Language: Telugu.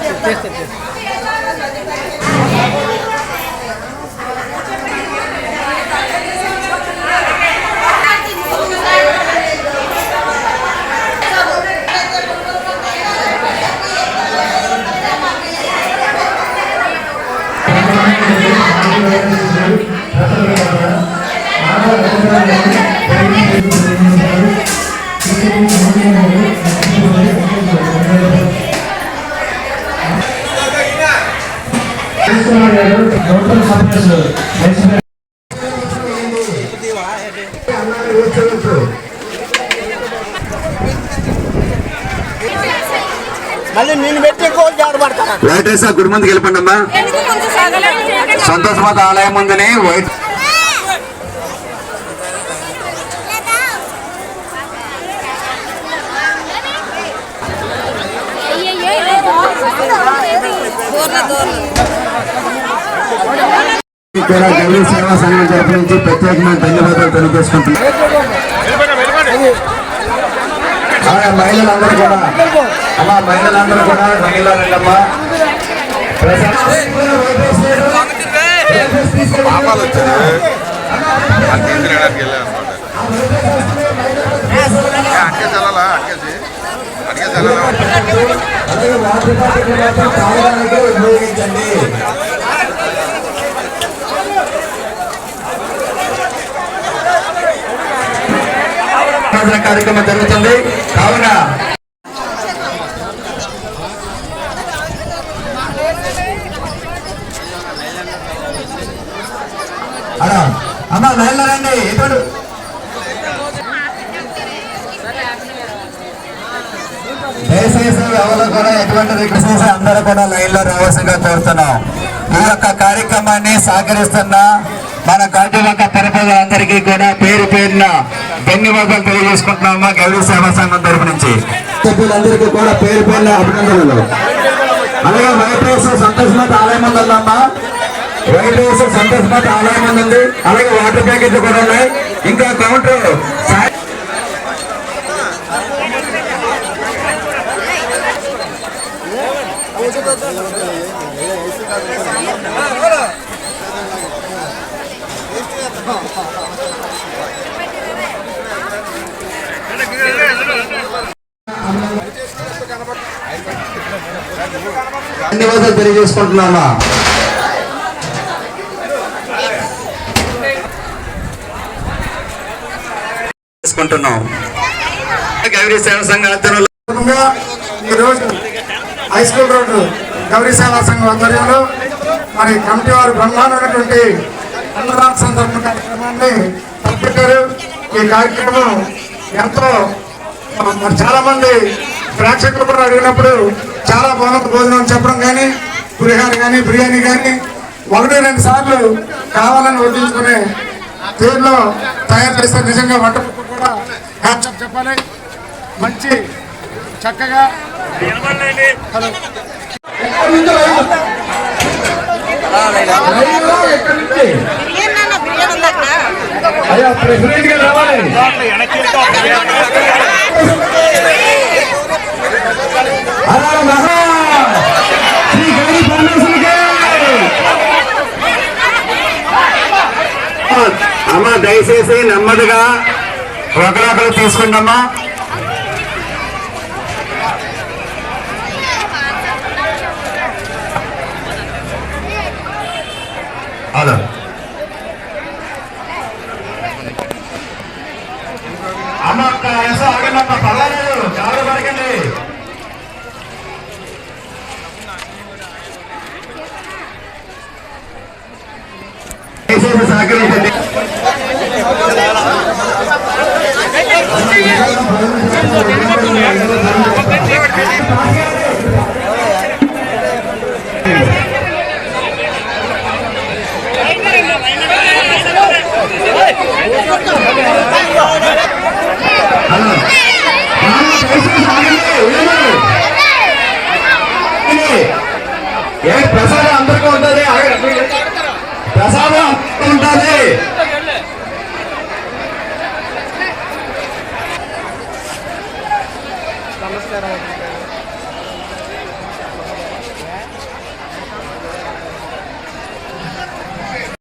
చేస్తారు మళ్ళీ నేను పెట్టి కోల్ జాడబడతాను లైటర్స్ గుడి ముందుకు వెళ్ళిపోండి అమ్మా సంతోషమాత ఆలయం ముందుని వైట్ ఇక్కడ గౌరీ సేవా సంఘం తరపు నుంచి ప్రత్యేకమైన ధన్యవాదాలు. తెలియజేసుకుంటున్నాం ఆ మహిళలందరూ కూడా అమ్మా మహిళలందరూ కూడా మహిళలండమ్మా పాపాలు వచ్చారు అలాగే వాటర్ బాటిల్ మాత్రం తాగడానికి ఉపయోగించండి కార్యక్రమం జరుగుతుంది కావున అలా అమ్మ లైన్లో రండి ఇప్పుడు దయచేసి ఎవరు కూడా ఎటువంటి రిక్వెస్ట్ చేసి అందరూ కూడా లైన్లో రావాల్సిందిగా కోరుతున్నాం ఈ యొక్క కార్యక్రమాన్ని సహకరిస్తున్న మన గాజువాక తిరుపతి కూడా పేరు పేరున ధన్యవాదాలు తెలియజేసుకుంటున్నామా గౌరీ సేవా సంఘం తరపు నుంచి? సభ్యులందరికీ కూడా పేరు పేరున అభినందనలు. అలాగే వైట్ హౌస్ ఆలయం ఉంది ఉందమ్మా. వైట్ హౌస్ సంతోషమాత ఆలయం ఉంది అలాగే వాటర్ ప్యాకెట్లు కూడా ఉన్నాయి. ఇంకా ధన్యవాదాలు తెలియజేసుకుంటున్నామా? చేసుకుంటున్నాం. గౌరీ సేవా సంఘ ఆధ్వర్యంలో ఈరోజు హై స్కూల్ రోడ్డు గౌరీ సేవా సంఘం ఆధ్వర్యంలో మరి కమిటీ వారు బ్రహ్మాండమైనటువంటి అన్నదాన సందర్భ కార్యక్రమాన్ని తప్పెట్టారు ఈ కార్యక్రమం ఎంతో మరి చాలా మంది ప్రేక్షకులు కూడా అడిగినప్పుడు చాలా బాగుంది భోజనం చెప్పడం కానీ పులిహార కానీ బిర్యానీ కానీ. ఒకటి రెండు సార్లు కావాలని వడ్డించుకునే తీరులో తయారు చేస్తే నిజంగా వంట కూడా చెప్పాలి. మంచి చక్కగా. హలో. అయ్యా ప్రెసిడెంట్ గారు రావాలి దయచేసి నెమ్మదిగా ఒకరొకరు తీసుకుంటమ్మా హలో అమ్మ ఆగండి పర్వాలేదు పడకండి. సహకరించండి. ప్రసాదం అందరికీ ఉంటుంది ఆగండి. ప్రసాదం అందరికీ ఉంటుంది that all